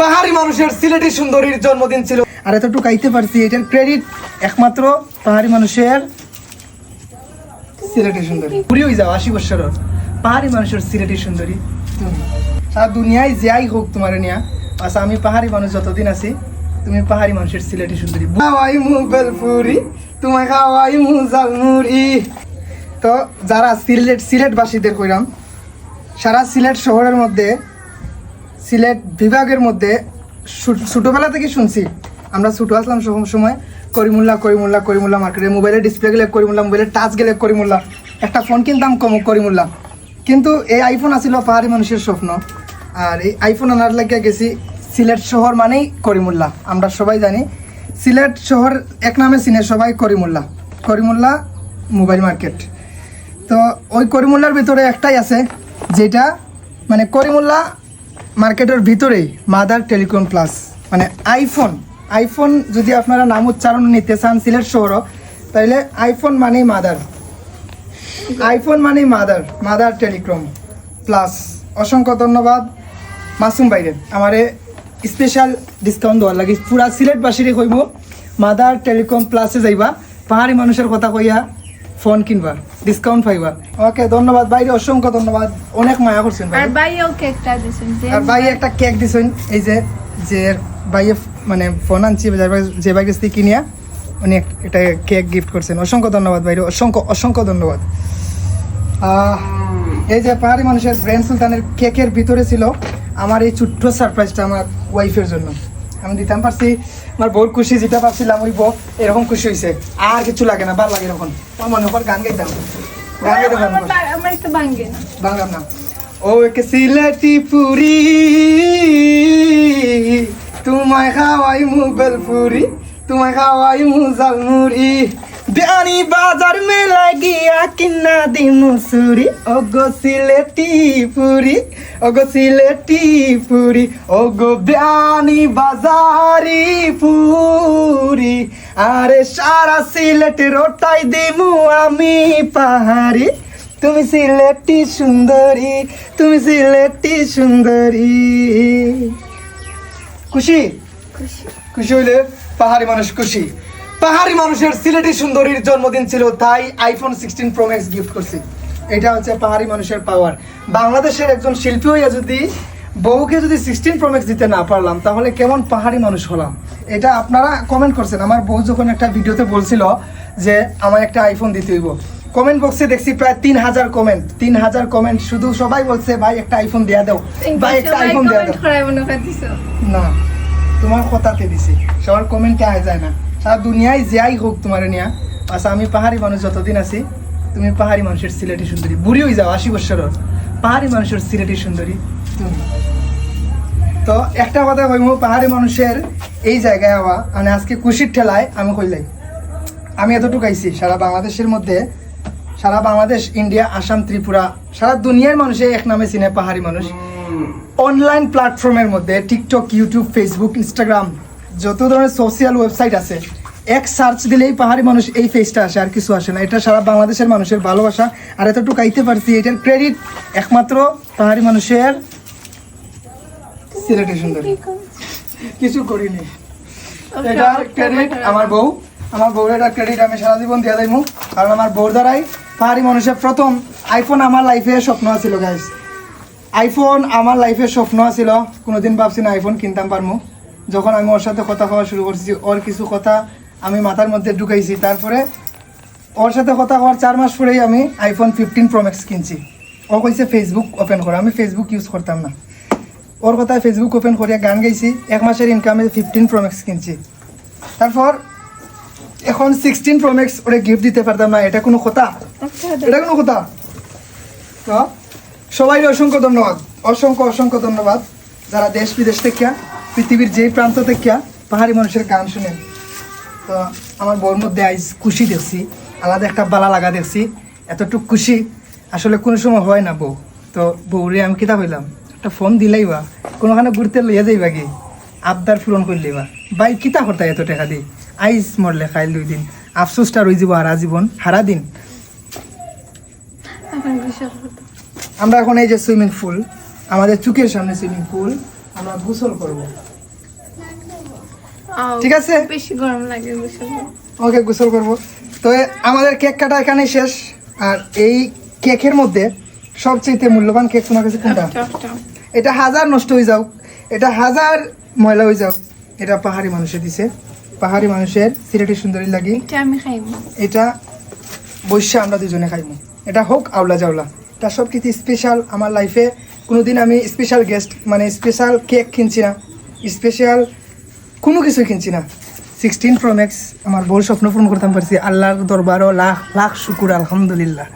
পাহাড়ি মানুষের সিলেটি সুন্দরীর জন্মদিন ছিল। আর এতটুকু আইতে পারছি এটার ক্রেডিট একমাত্র পাহাড়ি মানুষের সিলেটি সুন্দরী। পুরি হয়ে যাও, আশি বছর পাহাড়ি মানুষের সিলেটি সুন্দরী। সারা দুনিয়ায় যাই হোক তোমার নিয়া আচ্ছা আমি পাহাড়ি মানুষ যতদিন আছি, তুমি পাহাড়ি মানুষের সিলেটি সুন্দরী। খাওয়াই মু বেলপুরি, তোমায় খাওয়াই মু জালমুড়ি। তো যারা সিলেট, সিলেটবাসীদের কইরাম, সারা সিলেট শহরের মধ্যে সিলেট বিভাগের মধ্যে ছোটোবেলা থেকে শুনছি। আমরা ছোটো আসলাম সব সময়, করিমুল্লা করিমুল্লা করিমুল্লা মার্কেটে মোবাইলের ডিসপ্লে গেলে করিমুল্লা মোবাইলের টাচ গেলে করিমুল্লা। একটা ফোন কিনতাম কম করিমুল্লা। কিন্তু এই আইফোন আসিল পাহাড়ি মানুষের স্বপ্ন। আর এই আইফোন আনার লাগিয়া গেছি সিলেট শহর মানেই করিমুল্লা। আমরা সবাই জানি, সিলেট শহর এক নামে চিনে সবাই করিমুল্লা। করিমুল্লা মোবাইল মার্কেট তো ওই করিমুল্লার ভিতরে একটাই আছে, যেটা মানে করিমুল্লা মার্কেটের ভিতরেই মাদার টেলিকম প্লাস। মানে আইফোন আইফোন যদি আপনারা নাম উচ্চারণ নিতে চান সিলেট শহর তাহলে আইফোন মানেই মাদার। আইফোন মানেই মাদার মাদার টেলিকম প্লাস। অসংখ্য ধন্যবাদ। মাসুম বাইরে আমারে স্পেশাল ডিসকাউন্ট দেওয়ার লাগে। পুরা সিলেটবাসীরে কইব, মাদার টেলিকম প্লাসে যাইবা। পাহাড়ি মানুষের কথা কইয়া ফোন কিনবা ডিসকাউন্ট পাইবা। ওকে ধন্যবাদ বাইরে অসংখ্য ধন্যবাদ। অনেক মায়া করছেন ভাই আর ভাইও কেকটা দিছেন আর ভাই একটা কেক দিছেন এই যে যে ভাইয়ে মানে ফোন আনছি ভাই- যে ভাই কাছ থেকে কিনিয়া উনি এক- একটা কেক গিফট করছেন। অসংখ্য ধন্যবাদ ভাই অসংখ্য অসংখ্য ধন্যবাদ। আহ, এই যে পাহাড়ি মানুষের ব্রেন সুলতানের কেকের ভিতরে ছিল আমার এই ছোট্ট সারপ্রাইজটা আমার ওয়াইফের জন্য। আমি দিতাম পারছি আমার বহুত খুশি যেটা পারছিলাম ওই বউ এরকম খুশি হয়েছে আর কিছু লাগে না ভালো লাগে এরকম। আমার মনে হয় গান গাইতাম। গান গাইতে পারব আমার বা- আমার একটু ভাঙ্গে না ও এক সিলেটি পুরি তোমায় খাওয়াই মুগল পুরি তোমায় খাওয়াই মুজাল জালমুড়ি বিয়ানি বাজার মে লাগিয়া কিনা দি মুসুরি। ও গো সিলেটি পুরি ও গো সিলেটি পুরি ও গো বিয়ানি বাজারি পুরি। আরে সারা সিলেট রোটাই দিমু আমি পাহাড়ি। তুমি সিলেটি সুন্দরী তুমি সিলেটি সুন্দরী। খুশি? খুশি। খুশি হইলে পাহাড়ি মানুষ খুশি। পাহাড়ি মানুষের সিলেটি সুন্দরীর জন্মদিন ছিল তাই iPhone sixteen Pro Max gift করছি। এটা হচ্ছে পাহাড়ি মানুষের পাওয়ার বাংলাদেশের একজন শিল্পী হইয়া যদি বউকে যদি সিক্সটিন প্রো ম্যাক্স দিতে না পারলাম তাহলে কেমন পাহাড়ি মানুষ হলাম? এটা আপনারা কমেন্ট করছেন। আমার বউ যখন একটা ভিডিওতে বলছিল যে আমার একটা আইফোন দিতে হইব। কমেন্ট বক্সে দেখছি প্রায় তিন হাজার কমেন্ট তিন হাজার কমেন্ট শুধু সবাই বলছে ভাই একটা আইফোন দেয়া দাও। ভাই একটা আইফোন দেয়া দাও। না তোমার কথাতে দিছি। সবার কমেন্টে আয় যায় না। সারা দুনিয়ায় যাই হোক তোমার নিয়া আচ্ছা আমি পাহাড়ি মানুষ যতদিন আছি তুমি পাহাড়ি মানুষের সিলেটি সুন্দরী। বুড়ি হয়ে যাও আশি বছর পাহাড়ি মানুষের সিলেটি সুন্দরী তুমি। তো একটা কথা কইব পাহাড়ি মানুষের এই জায়গায় হওয়া মানে আজকে খুশির ঠেলায় আমি কইলাই। আমি এতটুকু আইছি সারা বাংলাদেশের মধ্যে সারা বাংলাদেশ ইন্ডিয়া আসাম ত্রিপুরা সারা দুনিয়ার মানুষে এক নামে চিনে পাহাড়ি মানুষ। অনলাইন প্ল্যাটফর্মের মধ্যে টিকটক ইউটিউব ফেসবুক ইনস্টাগ্রাম যত ধরনের সোশ্যাল ওয়েবসাইট আছে এক সার্চ দিলেই পাহাড়ি মানুষ এই ফেসটা আসে আর কিছু আসে না। এটা সারা বাংলাদেশের মানুষের ভালোবাসা। আর এতটুকু আইতে পারছি এটার ক্রেডিট একমাত্র পাহাড়ি মানুষের সিলেটি সুন্দর কিছু করিনি। এটা ক্রেডিট আমার বউ। আমার বউর এটা ক্রেডিট আমি সারা জীবন দিয়ে দেবো কারণ আমার বউর দ্বারাই পাহাড়ি মানুষের প্রথম আইফোন আমার লাইফে স্বপ্ন ছিল গাইস আইফোন আমার লাইফে স্বপ্ন ছিল কোনোদিন ভাবছি না আইফোন কিনতাম পারব যখন আমি ওর সাথে কথা কওয়া শুরু করছি ওর কিছু কথা আমি মাথার মধ্যে ঢুকাইছি। তারপরে ওর সাথে কথা হওয়ার চার মাস পরেই আমি আইফোন ফিফটিন প্রো ম্যাক্স কিনছি। ও কইছে ফেসবুক ওপেন করা। আমি ফেসবুক ইউজ করতাম না। ওর কথায় ফেসবুক ওপেন করিয়া গান গাইছি। এক মাসের ইনকামে ফিফটিন প্রো ম্যাক্স কিনছি। তারপর এখন সিক্সটিন প্রো ম্যাক্স ওরে গিফট দিতে পারতাম না। এটা কোনো কথা? আচ্ছা এটা কোনো কথা? তো সবাই অসংখ্য ধন্যবাদ। অসংখ্য অসংখ্য ধন্যবাদ। যারা দেশ বিদেশ থেকে পৃথিবীর যেই প্রান্ত থেকে পাহাড়ি মানুষের গান শুনেন তো আমার বউর মধ্যে আইজ খুশি দেখছি আলাদা একটা বালা লাগা দেখছি। এতটুকু খুশি আসলে কোনো সময় হয় না বউ। তো বউরে আমি কিতা হইলাম একটা ফোন দিলেই বা কোনোখানে ঘুরতে লইয়া যাইবা কি? আবদার পূরণ করলে বা। বাই কিতা করতা এত টাকা দি? আইস মরলে খাইল দুই দিন। আফসোসটা রই যাব হারা জীবন হারা দিন। আমরা এখন এই যে সুইমিং পুল আমাদের চুকের সামনে সুইমিং পুল। আমরা গোসল করব। ঠিক আছে? বেশি গরম লাগে গোসল ওকে গোসল করব। তো আমাদের কেক কাটা এখানে শেষ। আর এই কেকের মধ্যে সবচেয়ে মূল্যবান কেক তোমার কাছে কোনটা। এটা হাজার নষ্ট হয়ে যাও। এটা হাজার ময়লা হয়ে যাও। এটা পাহাড়ি মানুষে দিছে। পাহাড়ি মানুষের সিলেটি সুন্দরী লাগি। এটা খাইব। বৈশ্যা আমরা দুজনে খাইমু এটা হোক আওলা জাওলা এটা সব কিছু স্পেশাল আমার লাইফে কোনোদিন আমি স্পেশাল গেস্ট মানে স্পেশাল কেক কিনছি না। স্পেশাল কোনো কিছু কিনছি না। সিক্সটিন প্রো ম্যাক্স আমার বহু স্বপ্ন পূরণ করতাম পারছি। আল্লাহর দরবারও লাখ লাখ শুকুর, আলহামদুলিল্লাহ।